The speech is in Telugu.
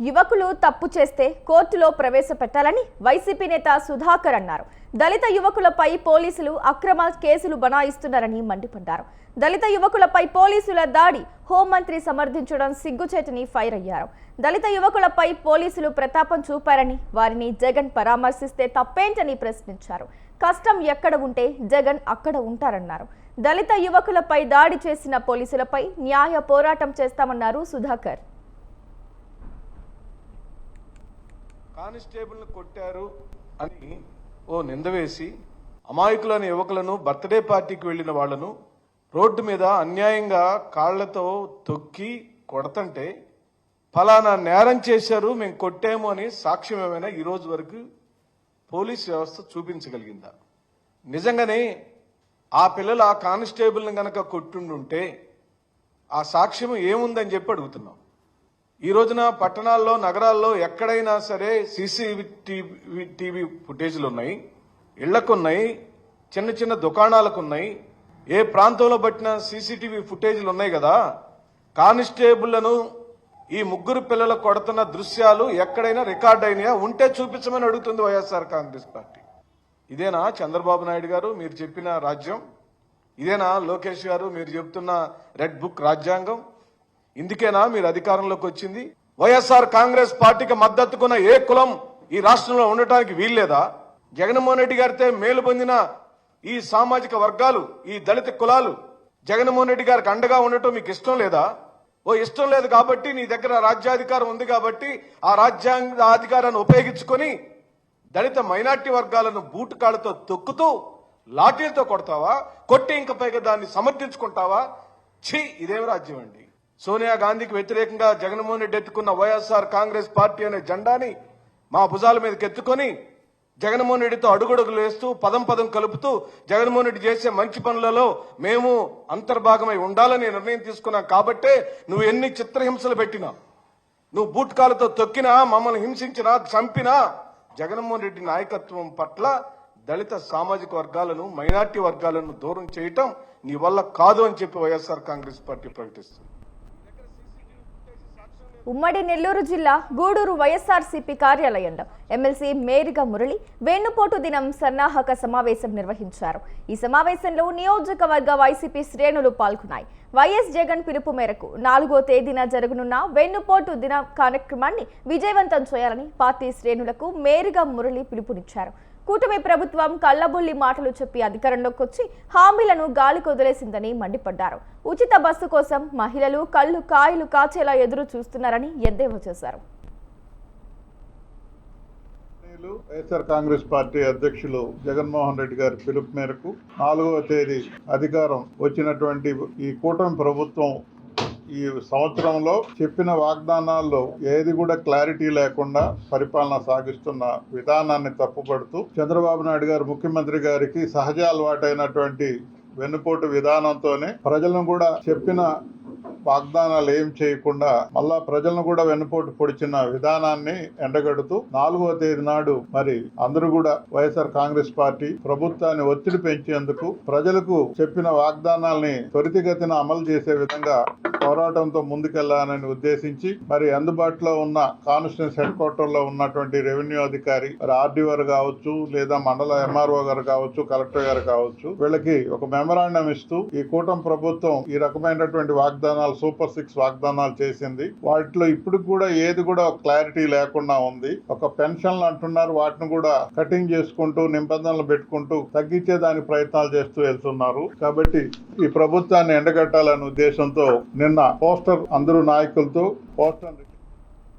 యువకులు తప్పు చేస్తే కోర్టులో ప్రవేశపెట్టాలని వైసీపీ నేత సుధాకర్ అన్నారు. దళిత యువకులపై పోలీసులు అక్రమ కేసులు బనాయిస్తున్నారని మండిపడ్డారు. దళిత యువకులపై పోలీసుల దాడి హోంమంత్రి సమర్థించడం సిగ్గుచేటని ఫైర్ అయ్యారు. దళిత యువకులపై పోలీసులు ప్రతాపం చూపారని వారిని జగన్ పరామర్శిస్తే తప్పేంటని ప్రశ్నించారు. కష్టం ఎక్కడ ఉంటే జగన్ అక్కడ ఉంటారన్నారు. దళిత యువకులపై దాడి చేసిన పోలీసులపై న్యాయ పోరాటం చేస్తామన్నారు సుధాకర్. కానిస్టేబుల్ని కొట్టారు అని ఓ నింద వేసి అమాయకులైన యువకులను బర్త్డే పార్టీకి వెళ్ళిన వాళ్ళను రోడ్డు మీద అన్యాయంగా కాళ్ళతో తొక్కి కొడతంటే ఫలానా నేరం చేశారు మేము కొట్టాము అని సాక్ష్యం ఏమైనా ఈ రోజు వరకు పోలీస్ వ్యవస్థ చూపించగలిగిందా? నిజంగానే ఆ పిల్లలు ఆ కానిస్టేబుల్ని గనక కొట్టుండుంటే ఆ సాక్ష్యం ఏముందని చెప్పి అడుగుతున్నాం. ఈ రోజున పట్టణాల్లో నగరాల్లో ఎక్కడైనా సరే సీసీటీవీ టీవీ ఫుటేజ్లు ఉన్నాయి ఇళ్ళకున్నాయి చిన్న చిన్న దుకాణాలకు ఉన్నాయి ఏ ప్రాంతంలో పట్టిన సీసీటీవీ ఫుటేజ్లు ఉన్నాయి కదా కానిస్టేబుళ్ళను ఈ ముగ్గురు పిల్లలు కొడుతున్న దృశ్యాలు ఎక్కడైనా రికార్డ్ అయినాయా? ఉంటే చూపించమని అడుగుతుంది వైఎస్ఆర్ కాంగ్రెస్ పార్టీ. ఇదేనా చంద్రబాబు నాయుడు గారు మీరు చెప్పిన రాజ్యం? ఇదేనా లోకేష్ గారు మీరు చెప్తున్న రెడ్ బుక్ రాజ్యాంగం? ఇందుకేనా మీరు అధికారంలోకి వచ్చింది? వైఎస్ఆర్ కాంగ్రెస్ పార్టీకి మద్దతుకున్న ఏ కులం ఈ రాష్ట్రంలో ఉండటానికి వీల్లేదా? జగన్మోహన్ రెడ్డి గారితే మేలు పొందిన ఈ సామాజిక వర్గాలు ఈ దళిత కులాలు జగన్మోహన్ రెడ్డి గారికి అండగా ఉండటం మీకు ఇష్టం లేదా? ఓ ఇష్టం లేదు కాబట్టి నీ దగ్గర రాజ్యాధికారం ఉంది కాబట్టి ఆ రాజ్యాంగ అధికారాన్ని ఉపయోగించుకొని దళిత మైనార్టీ వర్గాలను బూటు కాళ్ళతో తొక్కుతూ లాఠీలతో కొడతావా? కొట్టి ఇంక పైగా దాన్ని సమర్థించుకుంటావా? ఛీ ఇదేం రాజ్యం అండి. సోనియా గాంధీకి వ్యతిరేకంగా జగన్మోహన్ రెడ్డి ఎత్తుకున్న వైఎస్ఆర్ కాంగ్రెస్ పార్టీ అనే జెండాని మా భుజాల మీదకి ఎత్తుకొని జగన్మోహన్ రెడ్డితో అడుగడుగులు వేస్తూ పదం పదం కలుపుతూ జగన్మోహన్ రెడ్డి చేసే మంచి పనులలో మేము అంతర్భాగమై ఉండాలని నిర్ణయం తీసుకున్నాం కాబట్టే నువ్వు ఎన్ని చిత్రహింసలు పెట్టినా నువ్వు బూట్కాలతో తొక్కినా మమ్మల్ని హింసించినా చంపినా జగన్మోహన్ రెడ్డి నాయకత్వం పట్ల దళిత సామాజిక వర్గాలను మైనార్టీ వర్గాలను దూరం చేయటం నీ వల్ల కాదు అని చెప్పి వైఎస్ఆర్ కాంగ్రెస్ పార్టీ ప్రకటిస్తుంది. ఉమ్మడి నెల్లూరు జిల్లా గూడూరు వైఎస్ఆర్సీపీ కార్యాలయంలో ఎమ్మెల్సీ మేరిగా మురళి వెన్నుపోటు దినం సన్నాహక సమావేశం నిర్వహించారు. ఈ సమావేశంలో నియోజకవర్గ వైసీపీ శ్రేణులు పాల్గొన్నాయి. వైఎస్ జగన్ పిలుపు మేరకు నాలుగో తేదీన జరగనున్న వెన్నుపోటు దిన కార్యక్రమాన్ని విజయవంతం చేయాలని పార్టీ శ్రేణులకు మేరిగా మురళి పిలుపునిచ్చారు. కూటమి ప్రభుత్వం కళ్ళబొల్లి మాటలు చెప్పి అధికారంలోకి వచ్చి హామీలను గాలికి వదిలేసిందని మండిపడ్డారు. ఉచిత బస్సు కోసం మహిళలు కళ్ళు కాయలు కాచేలా ఎదురు చూస్తున్నారని ఎద్దేవా చేశారు. పార్టీలు వైఎస్ఆర్ కాంగ్రెస్ పార్టీ అధ్యక్షులు జగన్మోహన్ రెడ్డి గారి పిలుపు మేరకు నాలుగవ తేదీ అధికారం వచ్చినటువంటి ఈ కూటమి ప్రభుత్వం ఈ సంవత్సరంలో చెప్పిన వాగ్దానాల్లో ఏది కూడా క్లారిటీ లేకుండా పరిపాలన సాగిస్తున్న విధానాన్ని తప్పుపడుతూ చంద్రబాబు నాయుడు గారు ముఖ్యమంత్రి గారికి సహజ అలవాటైనటువంటి వెన్నుపోటు విధానంతోనే ప్రజలను కూడా చెప్పిన వాగ్దానాలు ఏం చేయకుండా మళ్ళా ప్రజలను కూడా వెన్నుపోటు పొడిచిన విధానాన్ని ఎండగడుతూ నాలుగవ తేదీ నాడు మరి అందరూ కూడా వైఎస్ఆర్ కాంగ్రెస్ పార్టీ ప్రభుత్వాన్ని ఒత్తిడి పెంచేందుకు ప్రజలకు చెప్పిన వాగ్దానాల్ని త్వరితగతిన అమలు చేసే విధంగా పోరాటంతో ముందుకెళ్ళాలని ఉద్దేశించి మరి అందుబాటులో ఉన్న కాన్స్టిట్యూన్స్ హెడ్ క్వార్టర్లో ఉన్నటువంటి రెవెన్యూ అధికారి మరి ఆర్డీఓ కావచ్చు లేదా మండల ఎంఆర్ఓ గారు కావచ్చు కలెక్టర్ గారు కావచ్చు వీళ్ళకి ఒక మెమరాండం ఇస్తూ ఈ కూటమి ప్రభుత్వం ఈ రకమైనటువంటి వాగ్దానాలు సూపర్ సిక్స్ వాగ్దానాలు చేసింది. వాటిలో ఇప్పుడు కూడా ఏది కూడా క్లారిటీ లేకుండా ఉంది. ఒక పెన్షన్లు అంటున్నారు. వాటిని కూడా కటింగ్ చేసుకుంటూ నిబంధనలు పెట్టుకుంటూ తగ్గించే దానికి ప్రయత్నాలు చేస్తూ వెళ్తున్నారు. కాబట్టి ఈ ప్రభుత్వాన్ని ఎండగట్టాలనే ఉద్దేశంతో నిన్న పోస్టర్ అందరూ నాయకులతో పోస్టర్